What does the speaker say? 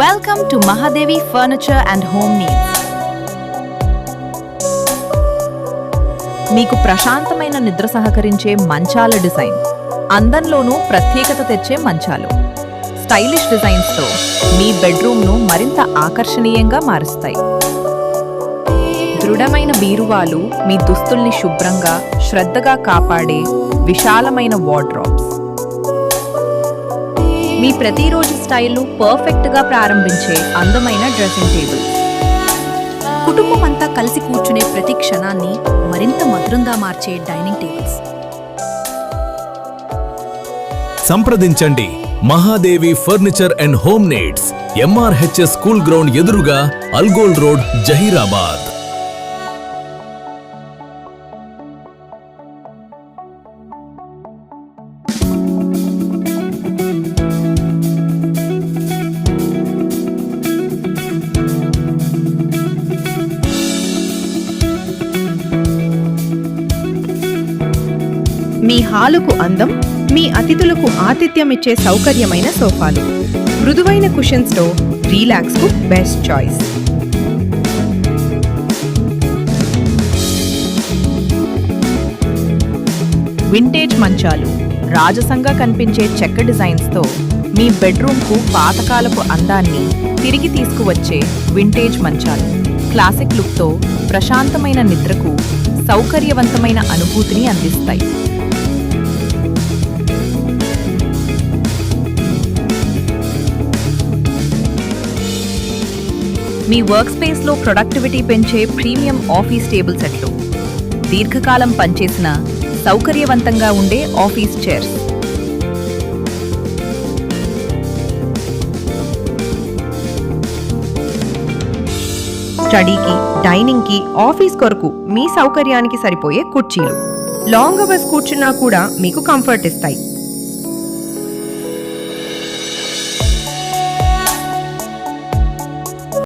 Welcome to Mahadevi furniture and home Needs. మీకు ప్రశాంతమైన నిద్ర సహకరించే మంచాల డిజైన్ అందంలోనూ ప్రత్యేకత తెచ్చే మంచాలు. స్టైలిష్ డిజైన్స్తో మీ బెడ్రూమ్ను మరింత ఆకర్షణీయంగా మారుస్తాయి. దృఢమైన బీరువాలు మీ దుస్తుల్ని శుభ్రంగా శ్రద్ధగా కాపాడే విశాలమైన వార్డ్రోబ్స్ మీ ప్రతిరోజు స్టైల్ను పర్ఫెక్ట్గా ప్రారంభించే అందమైన డ్రెస్సింగ్ టేబుల్. కుటుంబం అంతా కలిసి కూర్చునే ప్రతి క్షణాన్ని మరింత మధురంగా మార్చే డైనింగ్ టేబుల్స్. సంప్రదించండి. Mahadevi furniture and home needs MRHS school ground ఎదురుగా అల్గోల్ రోడ్ జహీరాబాద్. మీ హాలుకు అందం మీ అతిథులకు ఆతిథ్యం ఇచ్చే సౌకర్యమైన సోఫాలు. మృదువైన కుషన్స్తో తో బెస్ట్ చాయిస్ వింటేజ్ మంచాలు రాజసంగా కనిపించే చెక్క డిజైన్స్తో మీ బెడ్రూమ్కు పాతకాలపు అందాన్ని తిరిగి తీసుకువచ్చే వింటేజ్ మంచాలు. క్లాసిక్ లుక్తో ప్రశాంతమైన నిద్రకు సౌకర్యవంతమైన అనుభూతిని అందిస్తాయి. మీ వర్క్ స్పేస్లో ప్రొడక్టివిటీ పెంచే ప్రీమియం ఆఫీస్ టేబుల్ సెట్లు. దీర్ఘకాలం పనిచేసిన సౌకర్యవంతంగా ఉండే ఆఫీస్ చైర్స్. స్టడీకి డైనింగ్కి ఆఫీస్ కొరకు మీ సౌకర్యానికి సరిపోయే కుర్చీలు. లాంగ్ అవర్స్ కూర్చున్నా కూడా మీకు కంఫర్ట్ ఇస్తాయి.